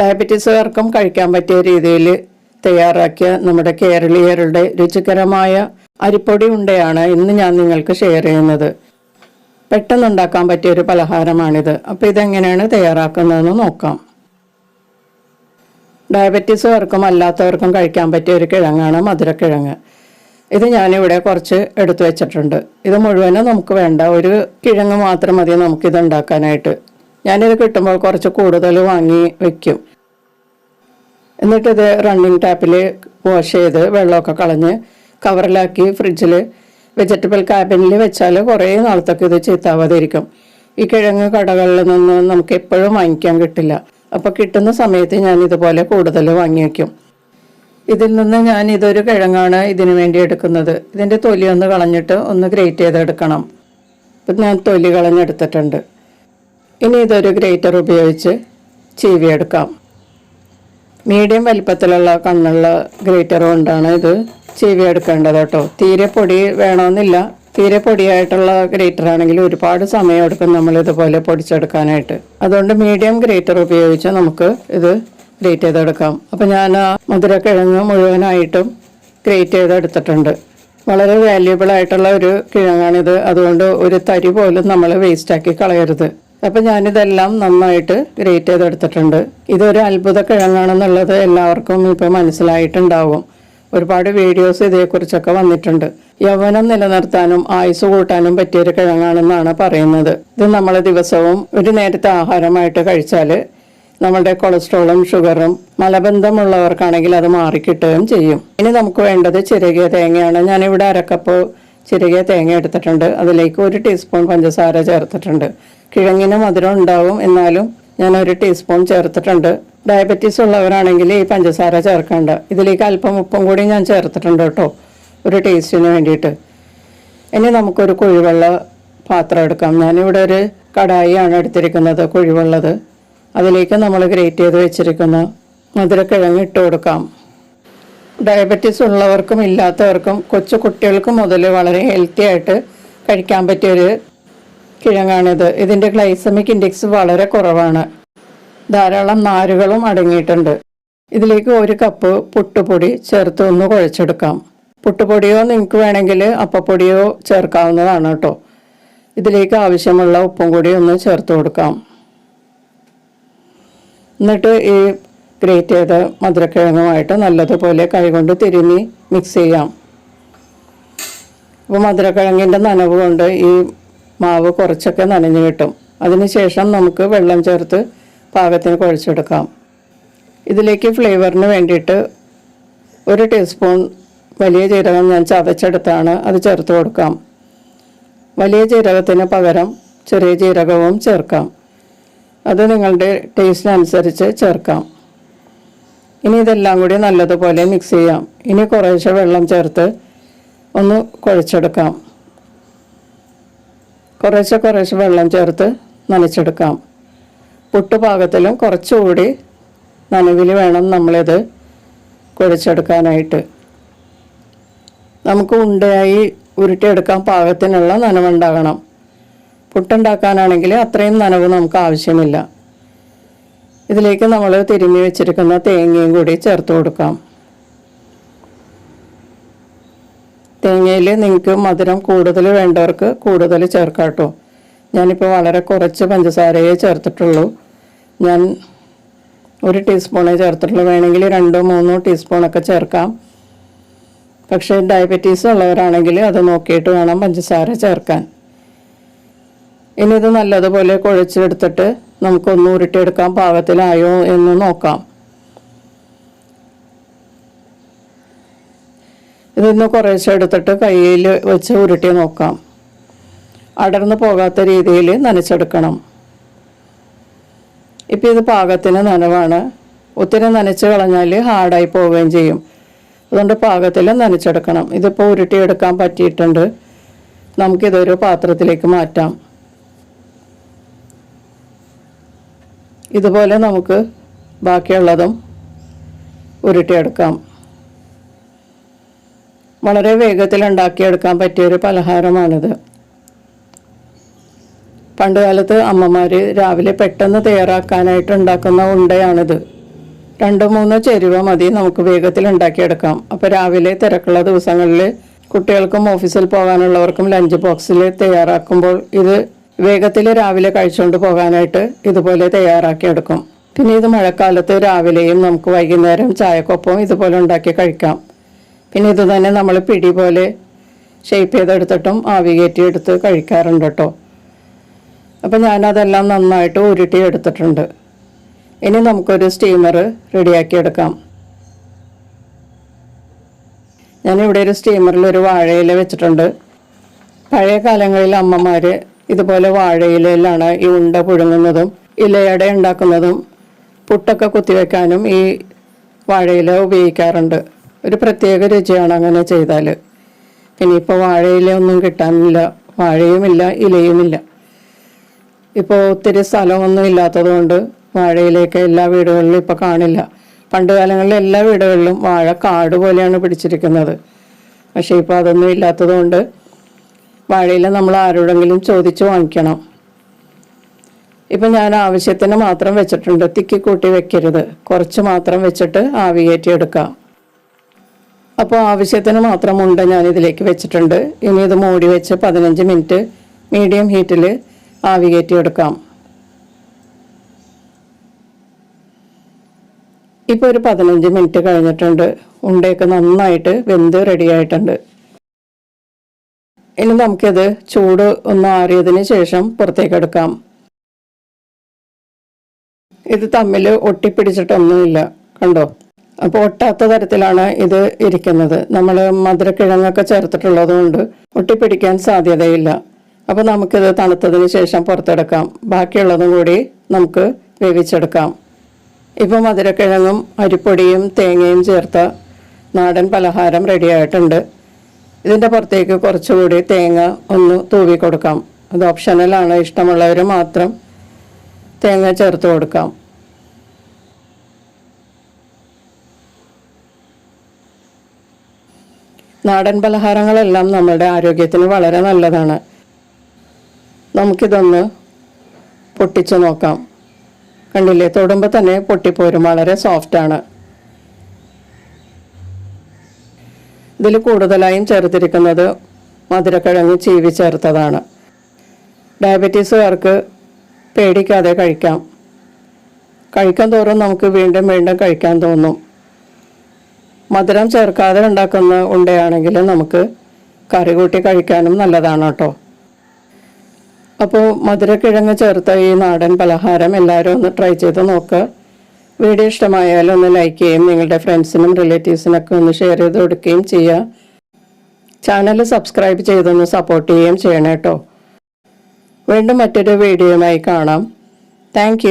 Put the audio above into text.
ഡയബറ്റീസുകാർക്കും കഴിക്കാൻ പറ്റിയ രീതിയിൽ തയ്യാറാക്കിയ നമ്മുടെ കേരളീയരുടെ രുചികരമായ അരിപ്പൊടി ഉണ്ടയാണ് ഇന്ന് ഞാൻ നിങ്ങൾക്ക് ഷെയർ ചെയ്യുന്നത്. പെട്ടെന്ന് ഉണ്ടാക്കാൻ പറ്റിയ ഒരു പലഹാരമാണിത്. അപ്പോൾ ഇതെങ്ങനെയാണ് തയ്യാറാക്കുന്നതെന്ന് നോക്കാം. ഡയബറ്റീസുകാർക്കും അല്ലാത്തവർക്കും കഴിക്കാൻ പറ്റിയ ഒരു കിഴങ്ങാണ് മധുരക്കിഴങ്ങ്. ഇത് ഞാനിവിടെ കുറച്ച് എടുത്തു വെച്ചിട്ടുണ്ട്. ഇത് മുഴുവനും നമുക്ക് വേണ്ട ഒരു കിഴങ്ങ് മാത്രം മതി നമുക്കിത് ഉണ്ടാക്കാനായിട്ട് ഞാനിത് കിട്ടുമ്പോൾ കുറച്ച് കൂടുതൽ വാങ്ങി വെക്കും. എന്നിട്ടിത് റണ്ണിങ് ടാപ്പിൽ വാഷ് ചെയ്ത് വെള്ളമൊക്കെ കളഞ്ഞ് കവറിലാക്കി ഫ്രിഡ്ജിൽ വെജിറ്റബിൾ ക്യാബിനിൽ വെച്ചാൽ കുറേ നാളത്തേക്ക് ഇത് ചീത്താവാതിരിക്കും. ഈ കിഴങ്ങ് കടകളിൽ നിന്ന് നമുക്ക് എപ്പോഴും വാങ്ങിക്കാൻ കിട്ടില്ല. അപ്പോൾ കിട്ടുന്ന സമയത്ത് ഞാൻ ഇതുപോലെ കൂടുതൽ വാങ്ങി വയ്ക്കും ഇതിൽ നിന്ന് ഞാൻ ഇതൊരു കിഴങ്ങാണ് ഇതിനു വേണ്ടി എടുക്കുന്നത്. ഇതിന്റെ തൊലി ഒന്ന് കളഞ്ഞിട്ട് ഒന്ന് ഗ്രേറ്റ് ചെയ്തെടുക്കണം. ഇപ്പം ഞാൻ തൊലി കളഞ്ഞെടുത്തിട്ടുണ്ട്. ഇനി ഇതൊരു ഗ്രേറ്റർ ഉപയോഗിച്ച് ചീവിയെടുക്കാം മീഡിയം വലിപ്പത്തിലുള്ള കണ്ണുള്ള ഗ്രേറ്റർ കൊണ്ടാണ് ഇത് ചീവിയെടുക്കേണ്ടത് കേട്ടോ. തീരെ പൊടി വേണമെന്നില്ല. തീരെ പൊടിയായിട്ടുള്ള ഗ്രേറ്റർ ആണെങ്കിൽ ഒരുപാട് സമയം എടുക്കും നമ്മൾ ഇതുപോലെ പൊടിച്ചെടുക്കാനായിട്ട്. അതുകൊണ്ട് മീഡിയം ഗ്രേറ്റർ ഉപയോഗിച്ച് നമുക്ക് ഇത് ഗ്രേറ്റ് ചെയ്തെടുക്കാം. അപ്പം ഞാൻ ആ മധുരക്കിഴങ്ങ് മുഴുവനായിട്ടും ഗ്രേറ്റ് ചെയ്തെടുത്തിട്ടുണ്ട്. വളരെ വാല്യുബിൾ ആയിട്ടുള്ള ഒരു കിഴങ്ങാണിത്. അതുകൊണ്ട് ഒരു തരി പോലും നമ്മൾ വേസ്റ്റാക്കി കളയരുത്. അപ്പം ഞാനിതെല്ലാം നന്നായിട്ട് ഗ്രേറ്റ് ചെയ്തെടുത്തിട്ടുണ്ട്. ഇതൊരു അത്ഭുത കിഴങ്ങാണെന്നുള്ളത് എല്ലാവർക്കും ഇപ്പം മനസ്സിലായിട്ടുണ്ടാവും. ഒരുപാട് വീഡിയോസ് ഇതേക്കുറിച്ചൊക്കെ വന്നിട്ടുണ്ട്. യൗവനം നിലനിർത്താനും ആയുസ് കൂട്ടാനും പറ്റിയൊരു കിഴങ്ങാണെന്നാണ് പറയുന്നത്. ഇത് നമ്മൾ ദിവസവും ഒരു നേരത്തെ ആഹാരമായിട്ട് കഴിച്ചാൽ നമ്മുടെ കൊളസ്ട്രോളും ഷുഗറും മലബന്ധമുള്ളവർക്കാണെങ്കിൽ അത് മാറിക്കിട്ടുകയും ചെയ്യും. ഇനി നമുക്ക് വേണ്ടത് ചിരകിയ തേങ്ങയാണ്. ഞാനിവിടെ അരക്കപ്പ് ചിരകിയ തേങ്ങ എടുത്തിട്ടുണ്ട്. അതിലേക്ക് ഒരു ടീസ്പൂൺ പഞ്ചസാര ചേർത്തിട്ടുണ്ട്. കിഴങ്ങിന് മധുരം ഉണ്ടാവും എന്നാലും ഞാൻ ഒരു ടീസ്പൂൺ ചേർത്തിട്ടുണ്ട്. ഡയബറ്റീസ് ഉള്ളവരാണെങ്കിൽ ഈ പഞ്ചസാര ചേർക്കേണ്ട. ഇതിലേക്ക് അല്പം ഉപ്പും കൂടി ഞാൻ ചേർത്തിട്ടുണ്ട് കേട്ടോ. ഒരു ടേസ്റ്റിന് വേണ്ടിയിട്ട്. ഇനി നമുക്കൊരു കുഴിവെള്ള പാത്രം എടുക്കാം. ഞാനിവിടെ ഒരു കടായിയാണ് എടുത്തിരിക്കുന്നത് കുഴിവെള്ളത്. അതിലേക്ക് നമ്മൾ ഗ്രേറ്റ് ചെയ്ത് വെച്ചിരിക്കുന്ന മധുരക്കിഴങ്ങ് ഇട്ട് കൊടുക്കാം. ഡയബറ്റീസ് ഉള്ളവർക്കും ഇല്ലാത്തവർക്കും കൊച്ചു കുട്ടികൾക്കും മുതൽ വളരെ ഹെൽത്തി ആയിട്ട് കഴിക്കാൻ പറ്റിയൊരു കിഴങ്ങാണിത്. ഇതിന്റെ ഗ്ലൈസമിക് ഇൻഡെക്സ് വളരെ കുറവാണ്. ധാരാളം നാരുകളും അടങ്ങിയിട്ടുണ്ട്. ഇതിലേക്ക് ഒരു കപ്പ് പുട്ടുപൊടി ചേർത്ത് ഒന്ന് കുഴച്ചെടുക്കാം. പുട്ടുപൊടിയോ നിങ്ങൾക്ക് വേണമെങ്കിൽ അപ്പപ്പൊടിയോ ചേർക്കാവുന്നതാണ് കേട്ടോ. ഇതിലേക്ക് ആവശ്യമുള്ള ഉപ്പും കൂടി ഒന്ന് ചേർത്ത് കൊടുക്കാം. എന്നിട്ട് ഈ ഗ്രേറ്റ് ചെയ്ത മധുരക്കിഴങ്ങുമായിട്ട് നല്ലതുപോലെ കൈകൊണ്ട് തിരുമി മിക്സ് ചെയ്യാം. അപ്പോൾ മധുരക്കിഴങ്ങിന്റെ നനവ് കൊണ്ട് ഈ മാവ് കുറച്ചൊക്കെ നനഞ്ഞു കിട്ടും. അതിനുശേഷം നമുക്ക് വെള്ളം ചേർത്ത് പാകത്തിന് കുഴച്ചെടുക്കാം. ഇതിലേക്ക് ഫ്ലേവറിന് വേണ്ടിയിട്ട് ഒരു ടീസ്പൂൺ വലിയ ജീരകം ഞാൻ ചതച്ചെടുത്താണ് അത് ചേർത്ത് കൊടുക്കാം. വലിയ ജീരകത്തിന് പകരം ചെറിയ ജീരകവും ചേർക്കാം. അത് നിങ്ങളുടെ ടേസ്റ്റിനനുസരിച്ച് ചേർക്കാം. ഇനി ഇതെല്ലാം കൂടി നല്ലതുപോലെ മിക്സ് ചെയ്യാം. ഇനി കുറേശ്ശെ വെള്ളം ചേർത്ത് ഒന്ന് കുഴച്ചെടുക്കാം. കുറേശ്ശെ കുറേശ്ശെ വെള്ളം ചേർത്ത് നനച്ചെടുക്കാം. പുട്ടുപാകത്തിലും കുറച്ചുകൂടി നനവിൽ വേണം നമ്മളിത് കുഴച്ചെടുക്കാനായിട്ട്. നമുക്ക് ഉണ്ടയായി ഉരുട്ടിയെടുക്കാൻ പാകത്തിനുള്ള നനവുണ്ടാകണം. പുട്ടുണ്ടാക്കാനാണെങ്കിൽ അത്രയും നനവ് നമുക്ക് ആവശ്യമില്ല. ഇതിലേക്ക് നമ്മൾ തിരുമ്മി വെച്ചിരിക്കുന്ന തേങ്ങയും കൂടി ചേർത്ത് കൊടുക്കാം. തേങ്ങയിൽ നിങ്ങൾക്ക് മധുരം കൂടുതൽ വേണ്ടവർക്ക് കൂടുതൽ ചേർക്കാം കേട്ടോ. ഞാനിപ്പോൾ വളരെ കുറച്ച് പഞ്ചസാരയെ ചേർത്തിട്ടുള്ളൂ. ഞാൻ ഒരു ടീസ്പൂണേ ചേർത്തിട്ടുള്ളൂ. വേണമെങ്കിൽ രണ്ടോ മൂന്നോ ടീസ്പൂണൊക്കെ ചേർക്കാം. പക്ഷേ ഡയബറ്റീസ് ഉള്ളവരാണെങ്കിൽ അത് നോക്കിയിട്ട് വേണം പഞ്ചസാര ചേർക്കാൻ. ഇനി ഇത് നല്ലതുപോലെ കുഴച്ചെടുത്തിട്ട് നമുക്കൊന്ന് ഉരുട്ടിയെടുക്കാൻ പാകത്തിലായോ എന്ന് നോക്കാം. ഇതൊന്ന് കുറേശ്ശെ എടുത്തിട്ട് കയ്യിൽ വെച്ച് ഉരുട്ടി നോക്കാം. അടർന്നു പോകാത്ത രീതിയിൽ നനച്ചെടുക്കണം. ഇപ്പം ഇത് പാകത്തിന് നനവാണ്. ഒത്തിരി നനച്ച് കളഞ്ഞാൽ ഹാർഡായി പോവുകയും ചെയ്യും. അതുകൊണ്ട് പാകത്തിൽ നനച്ചെടുക്കണം. ഇതിപ്പോൾ ഉരുട്ടിയെടുക്കാൻ പറ്റിയിട്ടുണ്ട്. നമുക്കിതൊരു പാത്രത്തിലേക്ക് മാറ്റാം. ഇതുപോലെ നമുക്ക് ബാക്കിയുള്ളതും ഉരുട്ടിയെടുക്കാം. വളരെ വേഗത്തിൽ ഉണ്ടാക്കിയെടുക്കാൻ പറ്റിയൊരു പലഹാരമാണിത്. പണ്ട് കാലത്ത് അമ്മമാർ രാവിലെ പെട്ടെന്ന് തയ്യാറാക്കാനായിട്ട് ഉണ്ടാക്കുന്ന ഉണ്ടയാണിത്. രണ്ടോ മൂന്നോ ചേരുവ മതി നമുക്ക് വേഗത്തിൽ ഉണ്ടാക്കിയെടുക്കാം. അപ്പോൾ രാവിലെ തിരക്കുള്ള ദിവസങ്ങളിൽ കുട്ടികൾക്കും ഓഫീസിൽ പോകാനുള്ളവർക്കും ലഞ്ച് ബോക്സിൽ തയ്യാറാക്കുമ്പോൾ ഇത് വേഗത്തിൽ രാവിലെ കഴിച്ചുകൊണ്ട് പോകാനായിട്ട് ഇതുപോലെ തയ്യാറാക്കിയെടുക്കും പിന്നെ ഇത് മഴക്കാലത്ത് രാവിലെയും നമുക്ക് വൈകുന്നേരം ചായക്കൊപ്പം ഇതുപോലെ ഉണ്ടാക്കി കഴിക്കാം. പിന്നെ ഇത് തന്നെ നമ്മൾ പിടി പോലെ ഷേപ്പ് ചെയ്തെടുത്തിട്ടും ആവി കയറ്റി എടുത്ത് കഴിക്കാറുണ്ട് കേട്ടോ. അപ്പം ഞാനതെല്ലാം നന്നായിട്ട് ഉരുട്ടി എടുത്തിട്ടുണ്ട്. ഇനി നമുക്കൊരു സ്റ്റീമർ റെഡിയാക്കിയെടുക്കാം ഞാനിവിടെ ഒരു സ്റ്റീമറിൽ ഒരു വാഴയില വെച്ചിട്ടുണ്ട്. പഴയ കാലങ്ങളിൽ അമ്മമാർ ഇതുപോലെ വാഴയിലയിലാണ് ഈ ഉണ്ട പുഴുങ്ങുന്നതും ഇലയട ഉണ്ടാക്കുന്നതും പുട്ടൊക്കെ കുത്തിവെക്കാനും ഈ വാഴയില ഉപയോഗിക്കാറുണ്ട്. ഒരു പ്രത്യേക രുചിയാണ് അങ്ങനെ ചെയ്താൽ ഇനിയിപ്പോൾ വാഴയില ഒന്നും കിട്ടാനില്ല വാഴയുമില്ല ഇലയുമില്ല. ഇപ്പോൾ ഒത്തിരി സ്ഥലമൊന്നും ഇല്ലാത്തത് കൊണ്ട് വാഴയിലേക്ക് എല്ലാ വീടുകളിലും ഇപ്പോൾ കാണില്ല. പണ്ട് കാലങ്ങളിൽ എല്ലാ വീടുകളിലും വാഴ കാട് പോലെയാണ് പിടിച്ചിരിക്കുന്നത്. പക്ഷേ ഇപ്പോൾ അതൊന്നും ഇല്ലാത്തത് കൊണ്ട് വാഴയില നമ്മൾ ആരോടെങ്കിലും ചോദിച്ച് വാങ്ങിക്കണം. ഇപ്പൊ ഞാൻ ആവശ്യത്തിന് മാത്രം വെച്ചിട്ടുണ്ട്. തിക്കി കൂട്ടി വെക്കരുത്. കുറച്ച് മാത്രം വെച്ചിട്ട് ആവി കയറ്റി എടുക്കാം. അപ്പോൾ ആവശ്യത്തിന് മാത്രം ഉണ്ട് ഞാൻ ഇതിലേക്ക് വെച്ചിട്ടുണ്ട്. ഇനി ഇത് മൂടി വെച്ച് പതിനഞ്ച് മിനിറ്റ് മീഡിയം ഹീറ്റിൽ ആവി കയറ്റി എടുക്കാം. ഇപ്പോൾ ഒരു പതിനഞ്ച് മിനിറ്റ് കഴിഞ്ഞിട്ടുണ്ട്. ഉണ്ടയൊക്കെ നന്നായിട്ട് വെന്ത് റെഡിയായിട്ടുണ്ട് ഇനി നമുക്കിത് ചൂട് ഒന്ന് ആറിയതിന് ശേഷം പുറത്തേക്കെടുക്കാം ഇത് തമ്മിൽ ഒട്ടിപ്പിടിച്ചിട്ടൊന്നുമില്ല കണ്ടോ? അപ്പോൾ ഒട്ടാത്ത തരത്തിലാണ് ഇത് ഇരിക്കുന്നത്. നമ്മൾ മധുരക്കിഴങ്ങൊക്കെ ചേർത്തിട്ടുള്ളത് കൊണ്ട് ഒട്ടിപ്പിടിക്കാൻ സാധ്യതയില്ല. അപ്പോൾ നമുക്കിത് തണുത്തതിന് ശേഷം പുറത്തെടുക്കാം. ബാക്കിയുള്ളതും കൂടി നമുക്ക് വേവിച്ചെടുക്കാം. ഇപ്പോൾ മധുരക്കിഴങ്ങും അരിപ്പൊടിയും തേങ്ങയും ചേർത്ത നാടൻ പലഹാരം റെഡിയായിട്ടുണ്ട്. ഇതിന്റെ പുറത്തേക്ക് കുറച്ചുകൂടി തേങ്ങ ഒന്ന് തൂവി കൊടുക്കാം. അത് ഓപ്ഷനലാണ് ഇഷ്ടമുള്ളവർ മാത്രം തേങ്ങ ചേർത്ത് കൊടുക്കാം. നാടൻ പലഹാരങ്ങളെല്ലാം നമ്മുടെ ആരോഗ്യത്തിന് വളരെ നല്ലതാണ്. നമുക്കിതൊന്ന് പൊട്ടിച്ചു നോക്കാം. കണ്ടില്ലേ? തൊടുമ്പോൾ തന്നെ പൊട്ടിപ്പോരും. വളരെ സോഫ്റ്റാണ് ഇതിൽ കൂടുതലായും ചേർത്തിരിക്കുന്നത് മധുരക്കിഴങ്ങ് ചീവി ചേർത്തതാണ്. ഡയബറ്റീസുകാർക്ക് പേടിക്കാതെ കഴിക്കാം. കഴിക്കാൻ തോറും നമുക്ക് വീണ്ടും വീണ്ടും കഴിക്കാൻ തോന്നും. മധുരം ചേർക്കാതെ ഉണ്ടാക്കുന്ന ഉണ്ടയാണെങ്കിൽ നമുക്ക് കറി കൂട്ടി കഴിക്കാനും നല്ലതാണ് കേട്ടോ. അപ്പോൾ മധുരക്കിഴങ്ങ് ചേർത്ത ഈ നാടൻ പലഹാരം എല്ലാവരും ഒന്ന് ട്രൈ ചെയ്ത് നോക്കുക വീഡിയോ ഇഷ്ടമായാലും ഒന്ന് ലൈക്ക് ചെയ്യുകയും നിങ്ങളുടെ ഫ്രണ്ട്സിനും റിലേറ്റീവ്സിനൊക്കെ ഒന്ന് ഷെയർ ചെയ്ത് കൊടുക്കുകയും ചെയ്യുക ചാനൽ സബ്സ്ക്രൈബ് ചെയ്തൊന്ന് സപ്പോർട്ട് ചെയ്യുകയും ചെയ്യണം കേട്ടോ. വീണ്ടും മറ്റൊരു വീഡിയോയുമായി കാണാം. താങ്ക്